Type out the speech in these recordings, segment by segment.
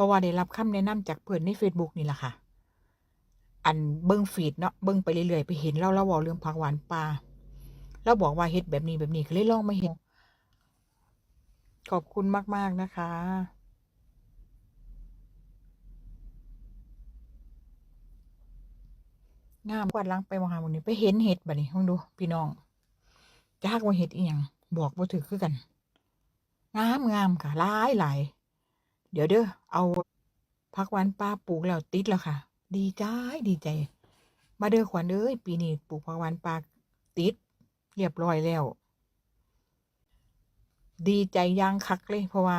ราะว่าได้รับคำแนะนำจากเพื่อนใน Facebook นี่แหละค่ะ อันเบิ่งฟีดเนาะเบิ่งไปเรื่อยๆไปเห็นเลาเลาเว้าเรื่องผักหวานป่าเลาบอกว่าเฮ็ดแบบนี้แบบนี้ก็เลยลองมาเฮ็ดขอบคุณมาก ๆ นะคะงามกวาดหลังไปบ่หาหม้องนี้ไปเห็นเห็ดบัดนี้เบิ่งดู พี่น้องจักว่าเห็ดอิหยังบอกบ่ถูกคือกัน งามๆค่ะหลายหลาย เดี๋ยวเด้อเอาผักวานป่าปลูกแล้วติดแล้วค่ะ ดีใจดีใจ มาเด้อขวัญเอ้ยปีนี้ปลูกผักวานป่าติด เรียบร้อยแล้ว ดีใจย่างคักเลย เพราะว่า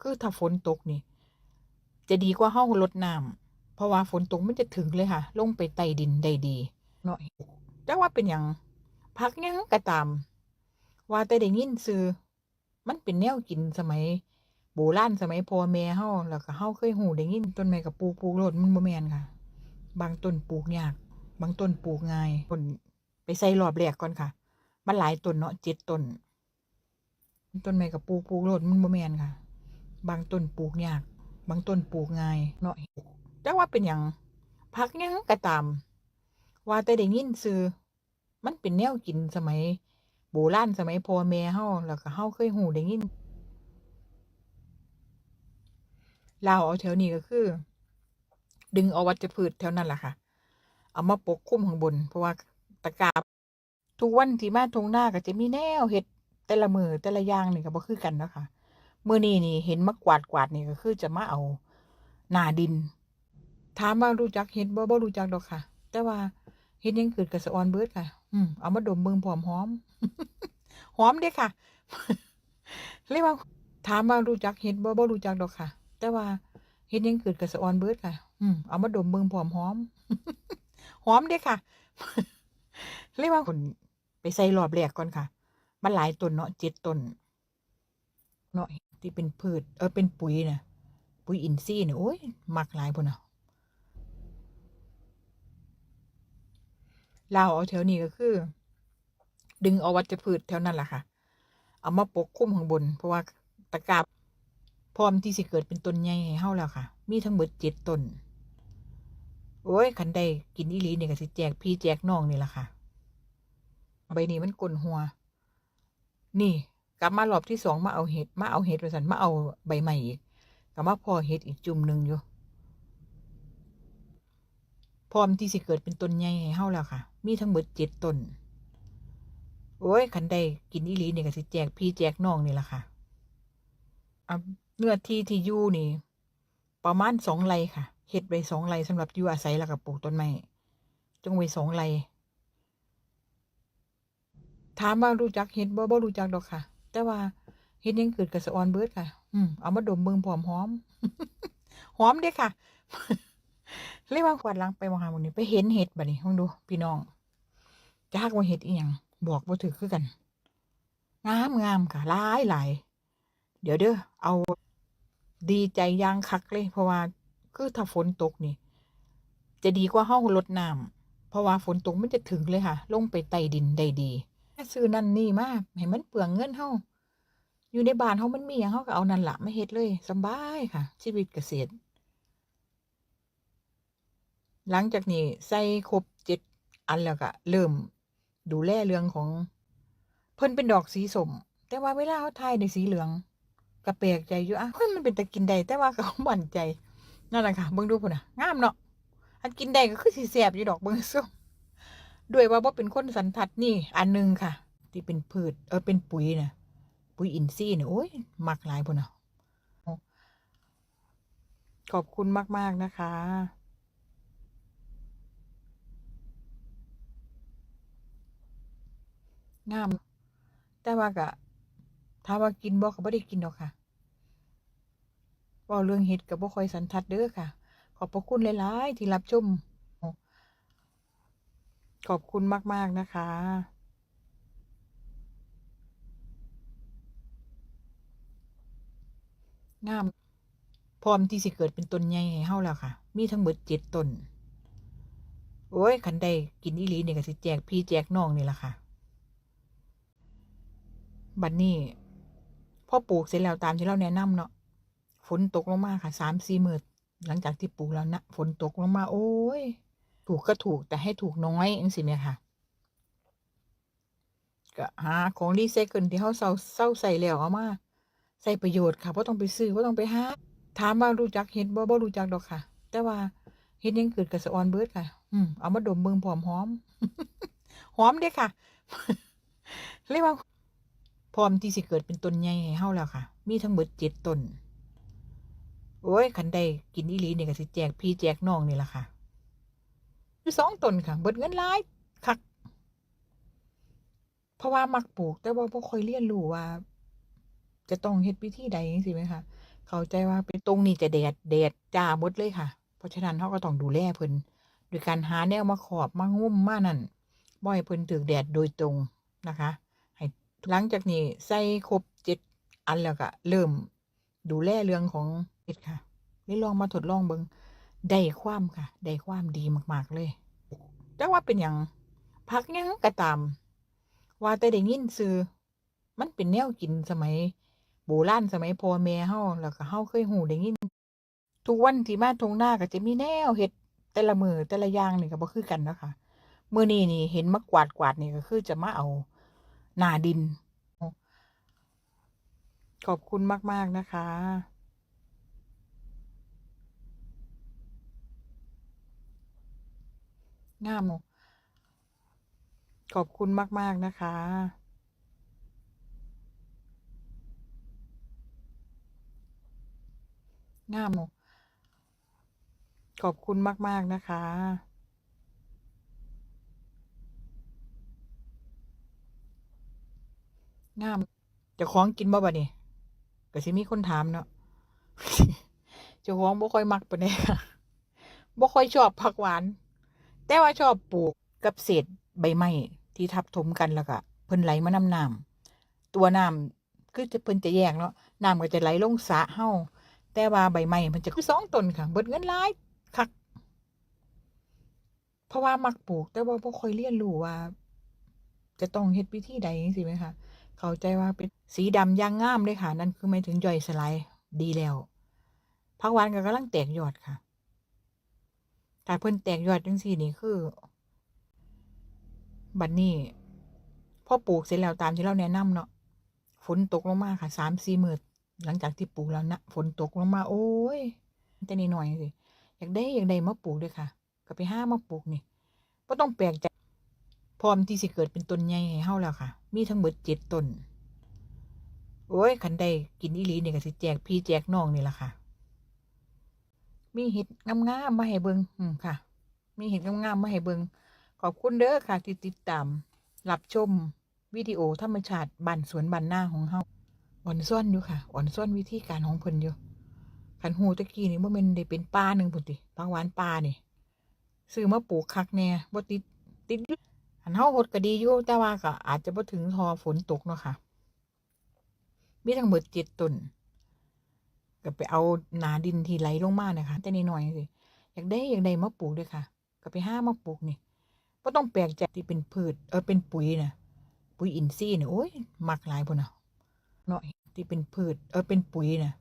คือถ้าฝนตกนี่ จะดีกว่าเฮารดน้ำเพราะว่าฝนตกมันจะถึงเลยค่ะ ลงไปใต้ดินได้ดีเนาะจักว่าเป็นหยังผักยังก็ตาม ว่าแต่ได้ยินชื่อมันเป็นแนวกินสมัย โบราณสมัยพ่อแม่เฮาแล้วก็เฮาเคยรู้ได้ยินต้นไม้ก็ปลูกปลูกโลดมันบ่แม่นค่ะ บางต้นปลูกยาก บางต้นปลูกง่ายต้นไปใส่รอบแรกก่อนค่ะ มันหลายต้นเนาะ7ต้น ต้นไม้ก็ปลูกปลูกโลดมันบ่แม่นค่ะ บางต้นปลูกยาก บางต้นปลูกง่ายเนาะจักว่าเป็นหยังผักยังก็ตาม ว่าแต่ได้ยินชื่อมันเป็นแนวกินสมัย โบราณสมัยพ่อแม่เฮาแล้วก็เฮาเคยรู้ได้ยิน ลาวเอาแถวนี้ก็คือ ดึงเอาวัชพืชแถวนั้นแหละค่ะ เอามาปกคลุมข้างบน เพราะว่าตะกร้าทุกวันที่มาทุ่งนาก็จะมีแนวเฮ็ดแต่ละมือแต่ละอย่างนี่ก็บ่คือกันเนาะค่ะมื้อนี้นี่เห็นมากวาดๆนี่ก็คือจะมาเอาหนาดิน ถามว่ารู้จักเห็ดบ่บ่รู้จักดอกค่ะ แต่ว่าเห็ดยังเกิดก็สะออนเบิดค่ะ อืมเอามาดมเบิ่งพร้อมหอมหอมเดะค่ะเลยกว่าถามว่ารู้จักเห็ดบ่บ่รู้จักดอกค่ะ แต่ว่าเห็ดยังเกิดก็สะออนเบิดค่ะ อืมเอามาดมเบิ่งพร้อมหอม หอมเดะค่ะเลยกว่าไปใส่รอบแรกก่อนค่ะ มันหลายต้นเนาะ7ต้น เนาะที่เป็นพืช เออเป็นปุ๋ยน่ะปุ๋ยอินทรีย์นี่โอ๊ยมักหลายพุ่นน่ะลาเอาแถวนี้ก็คือ ดึงเอาวัชพืชแถวนั้นแหละค่ะ เอามาปกคลุมข้างบน เพราะว่าตะกร้า พร้อมที่สิเกิดเป็นต้นใหญ่ให้เฮาแล้วค่ะ มีทั้งเบิดต้น โอ๊ยคันได้กินอีหลีนี่ก็สิแจกพี่แจกน้องนี่ล่ะค่ะ ใบนี้มันก้นหัว นี่กลับมารอบที่2มาเอาเห็ดมาเอาเห็ดว่าซั่นมาเอาใบใหม่อีกก็มาพอเห็ดอีกจุ่มหนึ่งอยู่พร้อมที่สิเกิดเป็นต้นใหญ่ให้เฮาแล้วค่ะ มีทั้งเบิดต้น โอ๊ยคันได้กินอีหลีนี่ก็สิแจกพี่แจกน้องนี่ล่ะค่ะอ่า เนื้อที่ที่อยู่นี่ ประมาณ2ไร่ค่ะเฮ็ดไว้2ไร่สำหรับอยู่อาศัยแล้วก็ปลูกต้นไม้จงไว้2ไร่ถามว่ารู้จักเห็ดบ่บ่รู้จักดอกค่ะ แต่ว่าเห็ดยังเกิดก็สะออนเบิดค่ะ อืมเอามาดมเบิ่งพร้อมหอมหอมเดะค่ะเลยกว่ากวดหลังไปบ่หาหม้องนี้ไปเห็นเห็ดบัดนี้เบิ่งดู พี่น้องจักว่าเห็ดอิหยังบอกบ่ถูกคือกันงามๆค่ะหลายหลายเดี๋ยวเด้อเอา ดีใจย่างคักเลย เพราะว่าคือถ้าฝนตกนี่ จะดีกว่าเฮารดน้ำเพราะว่าฝนตกมันจะถึงเลยค่ะ ลงไปใต้ดินได้ดีซื้อนั่นนี่มาให้มันเปลืองเงินเฮาอยู่ในบ้านเฮามันมีหยังเฮาก็เอานั่นล่ะมาเฮ็ดเลยสบายค่ะ ชีวิตเกษตร หลังจากนี้ใส่ครบ7อันแล้วก็เริ่มดูแลเรื่องของ เพิ่นเป็นดอกสีสมแต่ว่าเวลาเฮาถ่ายได้สีเหลือง ก็แปลกใจอยู่อ้าวเฮ้ยมันเป็นตากินได้แต่ว่าก็บ่มั่นใจนั่นแหละค่ะเบิ่งดูพุ่นน่ะงามเนาะอันกินได้ก็คือสิแซ่บอยู่ดอกเบิ่งส้มด้วยว่าบ่เป็นคนสันทัดนี่ อันหนึ่งค่ะ ที่เป็นพืชเออเป็นปุ๋ยนะปุ๋ยอินทรีย์นี่ยโอ๊ยมักหลายพุ่นน่ะขอบคุณมาก ๆ นะคะ งาม แต่ว่าก็ถ้าว่ากินบ่ก็บ่ได้กินดอกค่ะ ว้าเรื่องเห็ดก็บ่คอยสันทัดเด้อค่ะ ขอบพระคุณหลายๆที่รับชมขอบคุณมาก ๆ นะคะงามพร้อมที่สิเกิดเป็นต้นใหญ่ให้เฮาแล้วค่ะ มีทั้งหมดเบิดต้น โอ๊ยคันได้กินอีหลีนี่ก็สิแจกพี่แจกน้องนี่แหละค่ะ บัดนี้พ่อปลูกเสร็จแล้วตามที่เราแนะนำเนาะ ฝนตกลงมาค่ะสามสี่หมื้อหลังจากที่ปลูกแล้วนะฝนตกลงมา โอ้ย ถูกก็ถูกแต่ให้ถูกน้อยจังซี่แหมค่ะ ก็หาของรีไซเคิลที่เขาเซาเซาใส่แล้วเอามาใส่ประโยชน์ค่ะบ่ต้องไปซื้อบ่ต้องไปหาถามว่ารู้จักเฮ็ดบ่บ่รู้จักดอกค่ะ แต่ว่าเฮ็ดยังเกิดกับสออนเบิร์ดค่ะ อืมเอามาดมเบิงพร้อมหอมหอมเด้ค่ะเรียกว่าพร้อมที่สิเกิดเป็นต้นใหญ่ให้เฮาแล้วค่ะ มีทั้งหมดเจ็ดต้น โอ้ยคันได้กินอีหลีนี่ก็สิแจกพี่แจกน้องนี่ละค่ะอยู่สองต้นค่ะ เบิดเงินหลายคักเพราะว่ามักปลูก แต่ว่าบ่ค่อยเรียนรู้ว่า จะต้องเฮ็ดวิธีใดจังซี่ไหมคะเข้าใจว่าเป็นตรงนี้จะแดดแดดจ้าหมดเลยค่ะ เพราะฉะนั้นเราก็ต้องดูแลเพิ่นโดยการหาแนวมาขอบมางุ้มมานั่นบ่ให้เพิ่นถูกแดดโดยตรงนะคะ ให้หลังจากนี้ใส่ครบเจ็ดอันแล้วก็เริ่มดูแลเรื่องของ ดค่ะได้ลองมาทดลองเบิงได้ความค่ะ ได้ความดีมาก ๆ เลยแต่ว่าเป็นอย่างพักยังก็ตาม ว่าแต่ได้ยินซื้อมันเป็นแนวกินสมัยโบราณสมัยพ่อแม่เฮาแล้วก็เฮาเคยหูได้ยิน ทุกวันที่มาทงหน้าก็จะมีแนวเฮ็ดแต่ละมือแต่ละอย่างนี่ก็บ่คือกันเนาะคะมื้อนี้นี่เห็นมากวาดกวาดนี่ก็คือจะมาเอาหนาดิน ขอบคุณมาก ๆ นะคะ งามขอบคุณมาก ๆ นะคะ งามขอบคุณมาก ๆ นะคะ งาม จะคล้องกินบ่บัดนี้ก็สิมีคนถามเนาะเจ้าของบ่ค่อยมักปานใดค่ะบ่ค่อยชอบผักหวาน แต่ว่าชอบปลูกกับเศษใบไม้ที่ทับถมกันแล้วก็เพิ่นไหลมานำน้ำตัวน้ำคือจะเพิ่นจะแยกเนาะน้ำก็จะไหลลงสระเฮาแต่ว่าใบไม้มันจะคือสองต้นค่ะเบิดเงินหลายคักเพราะว่ามักปลูก แต่ว่าบ่ค่อยเรียนรู้ว่า จะต้องเฮ็ดวิธีใดจังซี่ไหมคะเข้าใจว่าเป็นสีดำย่างงามเลยค่ะ นั่นคือหมายถึงย่อยสลายดีแล้วผักวานก็กำลังแตกยอดค่ะ ถ้าเพิ่นแตกยอดจังซี่นี่คือ บัดนี้พอปลูกเสร็จแล้วตามที่เราแนะนำเนาะฝนตกลงมาค่ะสามสี่มื้อหลังจากที่ปลูกแล้วนะฝนตกลงมาโอ้ยแต่นิดหน่อยสิอยากได้อยากได้มาปลูกด้วยค่ะ ก็ไปห้ามาปลูกนี่บ่ต้องแปลกใจพร้อมที่สิเกิดเป็นต้นใหญ่ให้เฮาแล้วค่ะ มีทั้งหมดเจ็ดต้นโอ้ยคันได้กินอีหลีนี่ก็สิแจกพี่แจกน้องนี่แหละค่ะ มีเห็ดงามๆมาให้เบิงอืมค่ะ มีเห็ดงามๆมาให้เบิงขอบคุณเด้อค่ะที่ติดตามรับชมวิดีโอธรรมชาติบ้านสวนบ้านหน้าของเฮาอ่อนซ่อนอยู่ค่ะอ่อนซ่อนวิธีการของเพิ่นอยู่คันหูตะกี้นี่บ่แม่นได้เป็นป่าหนึ่งพุ่นติผักหวานป่านี่ซื้อมาปลูกคักแน่บ่ติดติดอยู่อันเฮาหดก็ดีอยู่แต่ว่าก็อาจจะบ่ถึงทอฝนตกเนาะค่ะ มีทั้งหมดเจ็ดต้น ก็ไปเอาหนาดินที่ไหลลงมานะคะแต่นิดหน่อยสิอยากได้อยากได้มาปลูกด้วยค่ะ ก็ไปห้ามาปลูกนี่ก็ต้องแปลกใจที่เป็นพืชเออเป็นปุ๋ยนะปุ๋ยอินทรีย์เนี่ยโอ้ยมักหลายพุ่นนะเนาะที่เป็นพืชเออเป็นปุ๋ยนะ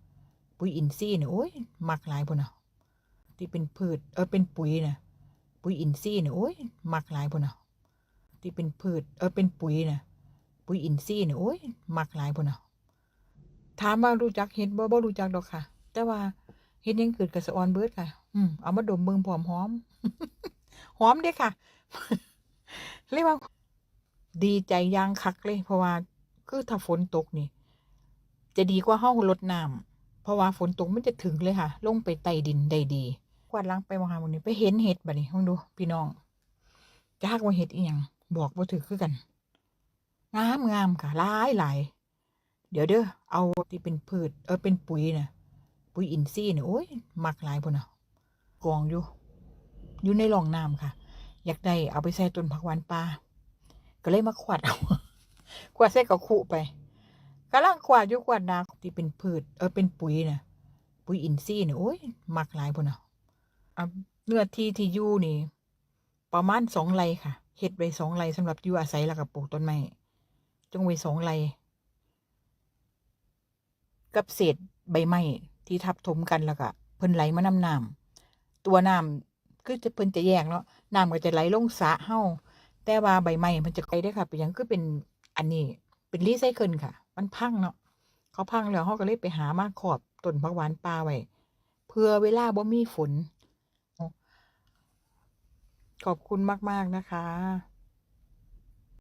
ปุ๋ยอินทรีย์เนี่ยโอ้ยมักหลายพุ่นนะที่เป็นพืชเออเป็นปุ๋ยนะปุ๋ยอินทรีย์เนี่ยโอ้ยมักหลายพุ่นนะที่เป็นพืชเออเป็นปุ๋ยนะปุ๋ยอินทรีย์เนี่ยโอ้ยมักหลายพุ่นนะ ถามว่ารู้จักเห็ดบ่บ่รู้จักดอกค่ะ แต่ว่าเห็ดยังเกิดกับสะออนเบิดค่ะ อืมเอามาดมเบิ่งพร้อมหอมหอมเด้ค่ะ เรียกว่า ดีใจยางคักเลย เพราะว่าคือถ้าฝนตกนี่ จะดีกว่าเฮารดน้ำเพราะว่าฝนตกมันจะถึงเลยค่ะ ลงไปใต้ดินได้ดีกวาดล้างไปมาหาหมดนี้ไปเห็นเห็ดบัดนี้ลองดู พี่น้องจะฮักว่าเห็ดอีหยังบอกบ่าถือคือกันงามงามค่ะหลายหลาย เดี๋ยวเด้อเอาที่เป็นพืชเออเป็นปุ๋ยนะปุ๋ยอินทรีย์เนี่ยโอ้ยมักหลายพุ่นนะกองอยู่ อยู่ในร่องน้ำค่ะ อยากได้เอาไปใส่ต้นผักหวานป่าก็เลยมาขวดเอาขวดใส่กับขู่ไปกำลังขวดอยู่ขวดนาที่เป็นพืชเออเป็นปุ๋ยนะปุ๋ยอินทรีย์เนี่ยโอ้ยมักหลายพุ่นนะอะเนื้อที่ที่อยู่นี่ ประมาณสองไรค่ะเฮ็ดไว้สองไรสำหรับอยู่อาศัยแล้วก็ปลูกต้นไม้จงไว้สองไร กับเศษใบไม้ที่ทับถมกันแล้วก็เพิ่นไหลมานำน้ำตัวน้ำคือจะเพิ่นจะแยกเนาะน้ำก็จะไหลลงสระเฮาแต่ว่าใบไม้มันจะไปได้ค่ะเป็นยังคือเป็นอันนี้เป็นรีไซเคิลค่ะ มันพังเนาะเขาพังแล้วเฮาก็เลยไปหามาขอบต้นผักหวานป่าไว้เพื่อเวลาบ่มีฝนขอบคุณมาก ๆ นะคะ